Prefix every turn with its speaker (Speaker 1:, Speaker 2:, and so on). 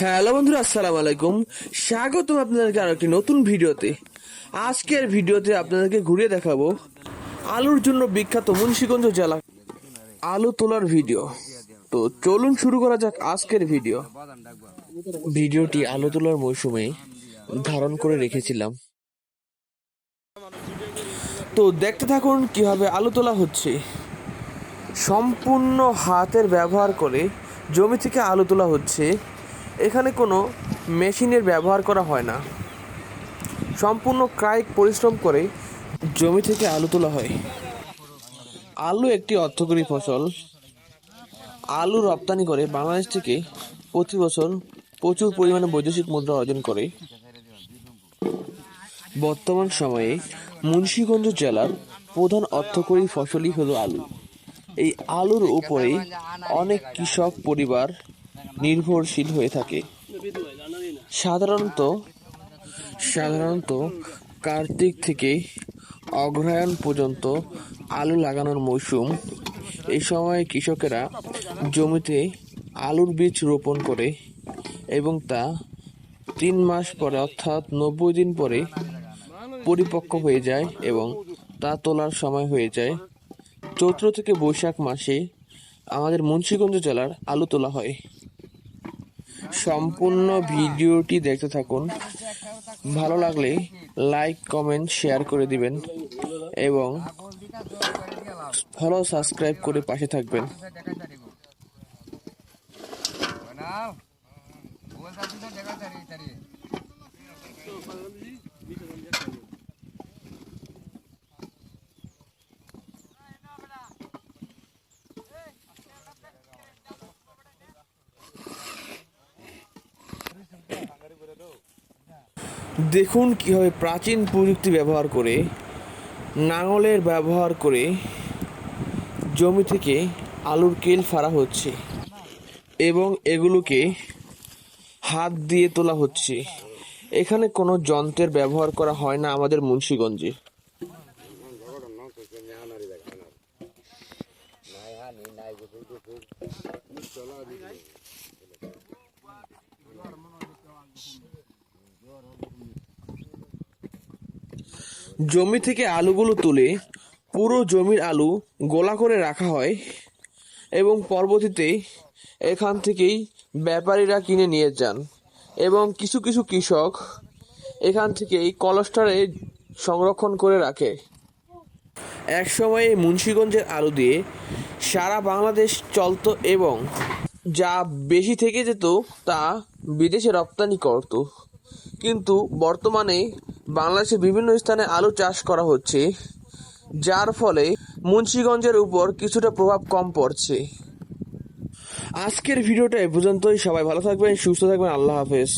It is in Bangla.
Speaker 1: হ্যালো বন্ধুরা, আসসালামু আলাইকুম। স্বাগতম আপনাদেরকে আরও একটি নতুন ভিডিওতে। আজকের ভিডিওতে আপনাদেরকে ঘুরিয়ে দেখাবো আলুর জন্য বিখ্যাত মুন্সিগঞ্জ জেলা আলু তোলার ভিডিও। তো চলুন শুরু করা যাক আজকের ভিডিও। ভিডিওটি আলু তোলার মৌসুমে ধারণ করে রেখেছিলাম। তো দেখতে থাকুন কীভাবে আলু তোলা হচ্ছে। সম্পূর্ণ হাতের ব্যবহার করে জমি থেকে আলু তোলা হচ্ছে। এখানে কোনো মেশিনের ব্যবহার করা হয় না। সম্পূর্ণ কায়িক পরিশ্রম করে জমি থেকে আলু তোলা হয়। আলু একটি অর্থকরী ফসল। আলু রপ্তানি করে বাংলাদেশ থেকে প্রতি বছর প্রচুর পরিমাণে বৈদেশিক মুদ্রা অর্জন করে। বর্তমান সময়ে মুন্সিগঞ্জ জেলার প্রধান অর্থকরী ফসলই হলো আলু। এই আলুর উপরে অনেক কৃষক পরিবার নির্ভরশীল হয়ে থাকে। সাধারণত সাধারণত কার্তিক থেকে অগ্রহায়ণ পর্যন্ত আলু লাগানোর মৌসুম। এই সময় কৃষকেরা জমিতে আলুর বীজ রোপণ করে এবং তা তিন মাস পরে অর্থাৎ নব্বই দিন পরে পরিপক্ক হয়ে যায় এবং তা তোলার সময় হয়ে যায়। চৈত্র থেকে বৈশাখ মাসে আমাদের মুন্সিগঞ্জ জেলার আলু তোলা হয়। সম্পূর্ণ ভিডিওটি দেখতে থাকুন। ভালো লাগলে লাইক কমেন্ট শেয়ার করে দিবেন এবং ফলো সাবস্ক্রাইব করে পাশে থাকবেন। দেখুন কীভাবে প্রাচীন প্রযুক্তি ব্যবহার করে, নাঙলের ব্যবহার করে জমি থেকে আলুর কেল ফাড়া হচ্ছে এবং এগুলোকে হাত দিয়ে তোলা হচ্ছে। এখানে কোনো যন্ত্রের ব্যবহার করা হয় না আমাদের মুন্সিগঞ্জে। জমি থেকে আলুগুলো তুলে পুরো জমির আলু গোলা করে রাখা হয় এবং পরবর্তীতে এখান থেকেই ব্যাপারীরা কিনে নিয়ে যান এবং কিছু কিছু কৃষক এখান থেকেই কলস্টারে সংরক্ষণ করে রাখে। এক সময়ে মুন্সিগঞ্জের আলু দিয়ে সারা বাংলাদেশ চলতো এবং যা বেশি থেকে যেত তা বিদেশে রপ্তানি করত। কিন্তু বর্তমানে বাংলাদেশে বিভিন্ন স্থানে আলু চাষ করা হচ্ছে, যার ফলে মুন্সিগঞ্জের উপর কিছুটা প্রভাব কম পড়ছে। আজকের ভিডিওটা এ পর্যন্তই। সবাই ভালো থাকবেন, সুস্থ থাকবেন। আল্লাহ হাফেজ।